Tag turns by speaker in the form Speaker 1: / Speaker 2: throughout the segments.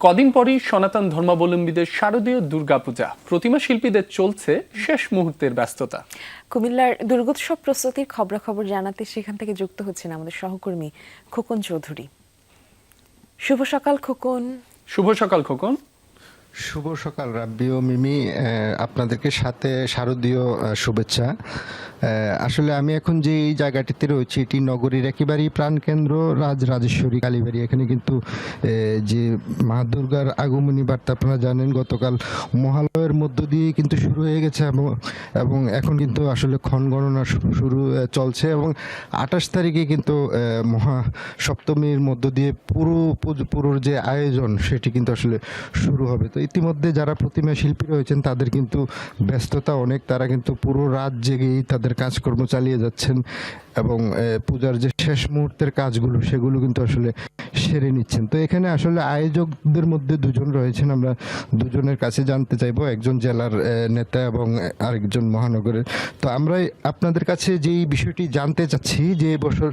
Speaker 1: কদিন পরই সনাতন ধর্মাবলম্বীদের শারদীয় দুর্গাপূজা। প্রতিমা শিল্পীদের চলছে শেষ মুহূর্তের ব্যস্ততা।
Speaker 2: কুমিল্লার দুর্গোৎসব প্রস্তুতির খবরাখবর জানাতে সেখান থেকে যুক্ত হচ্ছেন আমাদের সহকর্মী খোকন চৌধুরী। শুভ সকাল খোকন।
Speaker 1: শুভ সকাল খোকন।
Speaker 3: শুভ সকাল রাব্বি ও মিমি। আহ, আপনাদেরকে সাথে শারদীয় আহ, শুভেচ্ছা। আসলে আমি এখন যে এই জায়গাটিতে রয়েছি, এটি নগরীর একেবারেই প্রাণকেন্দ্র রাজ রাজেশ্বরী কালীবাড়ি। এখানে কিন্তু যে মা দুর্গার আগমনী বার্তা আপনারা জানেন, গতকাল মহালয়ের মধ্য দিয়ে কিন্তু শুরু হয়ে গেছে এবং এখন কিন্তু আসলে ক্ষণ গণনা শুরু চলছে এবং আঠাশ তারিখে কিন্তু মহা সপ্তমীর মধ্য দিয়ে পুরো পুরোর যে আয়োজন, সেটি কিন্তু আসলে শুরু হবে। তো ইতিমধ্যে যারা প্রতিমা শিল্পী রয়েছেন, তাদের কিন্তু ব্যস্ততা অনেক। তারা কিন্তু পুরো রাত জেগেই তাদের কাজকর্ম চালিয়ে যাচ্ছেন এবং পূজার যে শেষ মুহূর্তের কাজগুলো, সেগুলো কিন্তু আসলে সেরে নিচ্ছেন। তো এখানে আসলে আয়োজকদের মধ্যে দুজন রয়েছেন, আমরা দুজনের কাছে জানতে চাইব, একজন জেলার নেতা এবং আরেকজন মহানগরের। তো আমরা আপনাদের কাছে যেই বিষয়টি জানতে চাচ্ছি, যে এবছর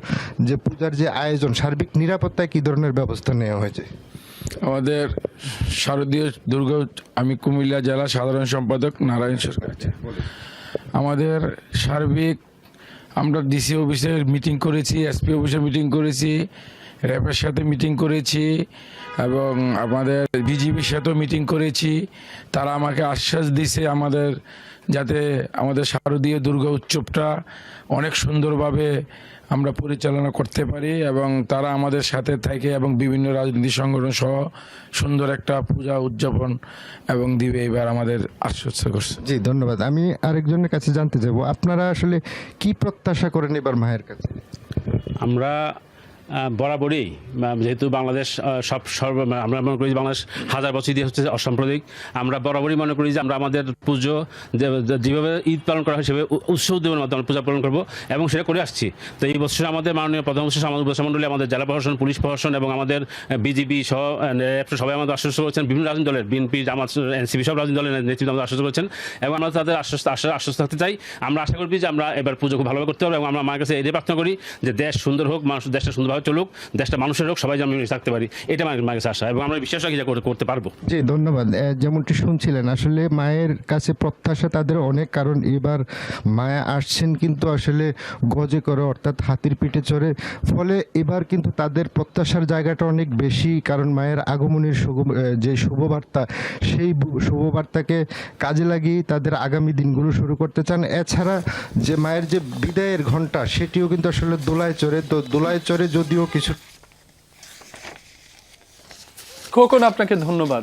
Speaker 3: যে পূজার যে আয়োজন, সার্বিক নিরাপত্তায় কি ধরনের ব্যবস্থা নেওয়া হয়েছে?
Speaker 4: আমাদের শারদীয় দুর্গা, আমি কুমিল্লা জেলা সাধারণ সম্পাদক নারায়ণ সরকার। আমাদের সার্বিক আমরা ডিসি অফিসের মিটিং করেছি এসপি অফিসের মিটিং করেছি র্যাবের সাথে মিটিং করেছি এবং আমাদের বিজিবির সাথেও মিটিং করেছি। তারা আমাকে আশ্বাস দিছে আমাদের যাতে আমাদের শারদীয় দুর্গা উৎসবটা অনেক সুন্দরভাবে আমরা পরিচালনা করতে পারি এবং তারা আমাদের সাথে থাকে এবং বিভিন্ন রাজনীতি সংগঠন সহ সুন্দর একটা পূজা উদযাপন এবং দিবে এবার আমাদের আশ্বস্ত করছে।
Speaker 3: জি ধন্যবাদ। আমি আরেকজনের কাছে জানতে চাইব আপনারা আসলে কি প্রত্যাশা করেন এবার মায়ের কাছে?
Speaker 5: আমরা বরাবরই যেহেতু বাংলাদেশ সব সর্ব, আমরা মনে করি বাংলাদেশ হাজার বছর দিয়ে হচ্ছে অসাম্প্রদায়িক। আমরা বরাবরই মনে করি যে আমরা আমাদের পুজো যেভাবে ঈদ পালন করা হয় সেভাবে উৎসব উদ্যোগের মাধ্যমে আমরা পূজা পালন করব এবং সেটা করে আসছি। তো এই বছর আমাদের মাননীয় প্রধানমন্ত্রী আমাদের আমাদের জেলা প্রশাসন, পুলিশ প্রশাসন এবং আমাদের বিজিবি সহ সবাই আমাদের আশ্বস্ত করেছেন। বিভিন্ন রাজনৈতিক দলের, বিএনপি, জামাত, এনসিপি সব রাজনৈতিক দলের নেতৃত্ব আমাদের আশ্বস্ত করেছেন এবং আমরা তাদের আশ্বস্ত আশ্বাস আশ্বস্ত থাকতে চাই। আমরা আশা করি যে আমরা এবার পুজো খুব ভালোভাবে করতে পারব এবং আমরা আমার কাছে এটাই প্রার্থনা করি যে দেশ সুন্দর হোক, মানুষ দেশটা সুন্দরভাবে চলুক, দেশটা মানুষের হোক, সবাই যেন থাকতে পারি। এটা আমার কাছে আশা, এবং আমরা বিশ্বাস রাখি যে করে- করতে পারব।
Speaker 3: জি, ধন্যবাদ। যেমনটি শুনছিলেন, আসলে মায়ের কাছে প্রত্যাশা তাদের অনেক, কারণ এবার মায়া আসছেন কিন্তু আসলে গজে করে, অর্থাৎ হাতির পিঠে চড়ে। ফলে এবার কিন্তু তাদের প্রত্যাশার জায়গাটা অনেক বেশি, কারণ মায়ের আগমনের যে শুভবার্তা, সেই শুভবার্তাকে কাজে লাগিয়ে তাদের আগামী দিনগুলো শুরু করতে চান। এছাড়া যে মায়ের যে বিদায়ের ঘণ্টা সেটিও কিন্তু আসলে দোলায় চড়ে। তো দোলায় চড়ে যদিও কিছু
Speaker 1: খোকন আপনাকে ধন্যবাদ।